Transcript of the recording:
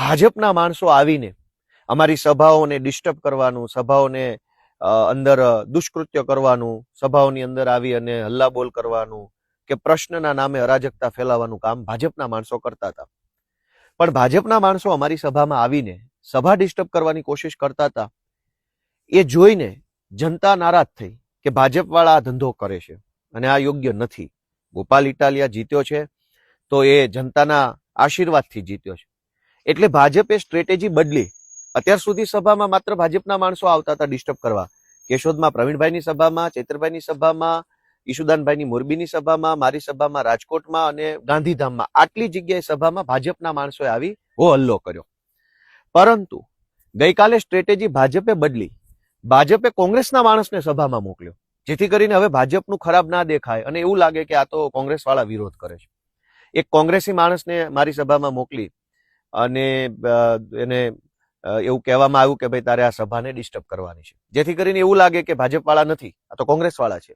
ભાજપના માણસો આવીને અમારી સભાઓને ડિસ્ટર્બ કરવાનું, સભાઓને અંદર દુષ્કૃત્ય કરવાનું, સભાઓની અંદર આવી અને હલ્લાબોલ કરવાનું કે પ્રશ્નના નામે અરાજકતા ફેલાવવાનું કામ ભાજપના માણસો કરતા હતા. પણ ભાજપના માણસો અમારી સભામાં આવીને સભા ડિસ્ટર્બ કરવાની કોશિશ કરતા હતા. એ જોઈને જનતા નારાજ થઈ કે ભાજપવાળા આ ધંધો કરે છે અને આ યોગ્ય નથી. ગોપાલ ઇટાલિયા જીત્યો છે તો એ જનતાના આશીર્વાદથી જીત્યો છે. એટલે ભાજપે સ્ટ્રેટેજી બદલી. અત્યાર સુધી સભામાં માત્ર ભાજપના માણસો આવતા હતા ડિસ્ટર્બ કરવા. કેશોદમાં પ્રવીણભાઈની સભામાં, ચેતરભાઈની સભામાં, ઈશુદાનભાઈની મોરબીની સભામાં, મારી સભામાં, રાજકોટમાં અને ગાંધીધામમાં. આટલી જગ્યાએ સભામાં ભાજપના માણસોએ આવી હો હલ્લો કર્યો. પરંતુ ગઈકાલે સ્ટ્રેટેજી ભાજપે બદલી. ભાજપે કોંગ્રેસના માણસને સભામાં મોકલ્યો. જેથી કરીને હવે ભાજપનું ખરાબ ના દેખાય અને એવું લાગે કે આ તો કોંગ્રેસ વાળા વિરોધ કરે છે. એક કોંગ્રેસી માણસને મારી સભામાં મોકલી અને એને એવું કહેવામાં આવ્યું કે ભાઈ તારે આ સભાને ડિસ્ટર્બ કરવાની છે. જેથી કરીને એવું લાગે કે ભાજપવાળા નથી, આ તો કોંગ્રેસવાળા છે.